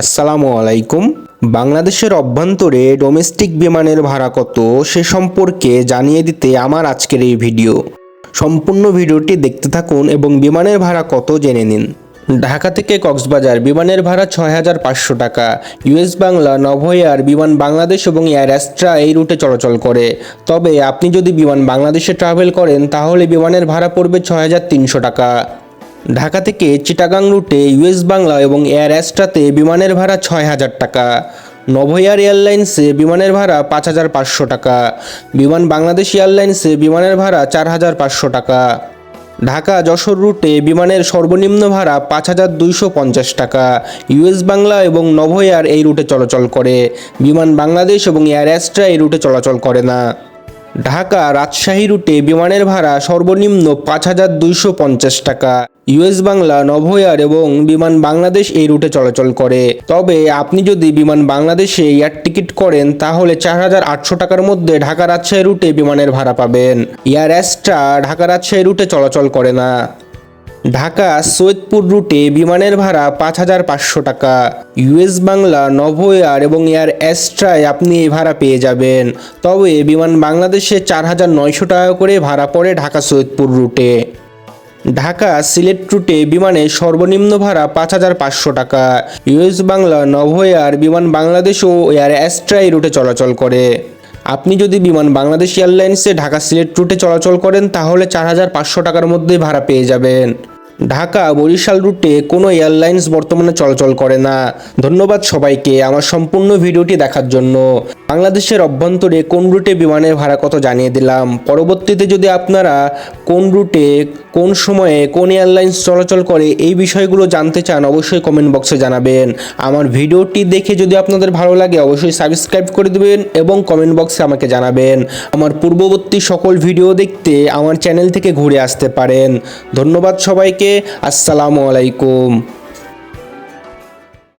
আসসালামু আলাইকুম। বাংলাদেশের অভ্যন্তরে ডোমেস্টিক বিমানের ভাড়া কত সে সম্পর্কে জানিয়ে দিতে আমার আজকের এই ভিডিও। সম্পূর্ণ ভিডিওটি দেখতে থাকুন এবং বিমানের ভাড়া কত জেনে নিন। ঢাকা থেকে কক্সবাজার, বিমানের ভাড়া ছয় হাজার পাঁচশো টাকা। ইউএস বাংলা, নভোয়ার, বিমান বাংলাদেশ এবং এয়ার অ্যাস্ট্রা এই রুটে চলাচল করে। তবে আপনি যদি বিমান বাংলাদেশে ট্রাভেল করেন, তাহলে বিমানের ভাড়া পড়বে ছয় হাজার তিনশো টাকা। ঢাকা থেকে চিটাগাং রুটে ইউএস বাংলা এবং এয়ার অ্যাস্ট্রাতে বিমানের ভাড়া ছয় হাজার টাকা। নভোয়ার এয়ারলাইন্সে বিমানের ভাড়া পাঁচ হাজার পাঁচশো টাকা। বিমান বাংলাদেশ এয়ারলাইন্সে বিমানের ভাড়া চার হাজার পাঁচশো টাকা। ঢাকা যশোর রুটে বিমানের সর্বনিম্ন ভাড়া পাঁচ হাজার দুইশো পঞ্চাশ টাকা। ইউএস বাংলা এবং নভোয়ার এই রুটে চলাচল করে। বিমান বাংলাদেশ এবং এয়ার অ্যাস্ট্রা এই রুটে চলাচল করে না। ঢাকা রাজশাহী রুটে বিমানের ভাড়া সর্বনিম্ন পাঁচ হাজার দুইশো পঞ্চাশ টাকা। ইউএস বাংলা নভোয়ার এবং বিমান বাংলাদেশ এই রুটে চলাচল করে। তবে আপনি যদি বিমান বাংলাদেশে এয়ার টিকিট করেন, তাহলে চার হাজার আটশো টাকার মধ্যে ঢাকা রাজশাহী রুটে বিমানের ভাড়া পাবেন। এয়ার অ্যাস্ট্রা ঢাকা রাজশাহী রুটে চলাচল করে না। ঢাকা সৈয়দপুর রুটে বিমানের ভাড়া পাঁচ হাজার পাঁচশো টাকা। ইউএস বাংলা নভোয়ার এবং এয়ার অ্যাস্ট্রায় আপনি এই ভাড়া পেয়ে যাবেন। তবে বিমান বাংলাদেশে চার হাজার নয়শো টাকা করে ভাড়া পড়ে ঢাকা সৈয়দপুর রুটে। ঢাকা সিলেট রুটে বিমানে সর্বনিম্ন ভাড়া পাঁচ হাজার পাঁচশো টাকা। ইউএস বাংলা, নভোয়ার বিমান বাংলাদেশ ও এয়ার অ্যাস্ট্রাই রুটে চলাচল করে। আপনি যদি বিমান বাংলাদেশ এয়ারলাইন্সে ঢাকা সিলেট রুটে চলাচল করেন, তাহলে চার হাজার পাঁচশো টাকার মধ্যেই ভাড়া পেয়ে যাবেন। ঢাকা বরিশাল রুটে কোনো এয়ারলাইন্স বর্তমানে চলাচল করে না। ধন্যবাদ সবাইকে আমার সম্পূর্ণ ভিডিওটি দেখার জন্য। বাংলাদেশের অভ্যন্তরে কোন রুটে বিমানের ভাড়া কত জানিয়ে দিলাম। পরবর্তীতে যদি আপনারা কোন রুটে, কোন সময়ে কোন এয়ারলাইন্স চলাচল করে এই বিষয়গুলো জানতে চান, অবশ্যই কমেন্ট বক্সে জানাবেন। আমার ভিডিওটি দেখে যদি আপনাদের ভালো লাগে, অবশ্যই সাবস্ক্রাইব করে দেবেন এবং কমেন্ট বক্সে আমাকে জানাবেন। আমার পূর্ববর্তী সকল ভিডিও দেখতে আমার চ্যানেল থেকে ঘুরে আসতে পারেন। ধন্যবাদ সবাইকে। আসসালামু আলাইকুম।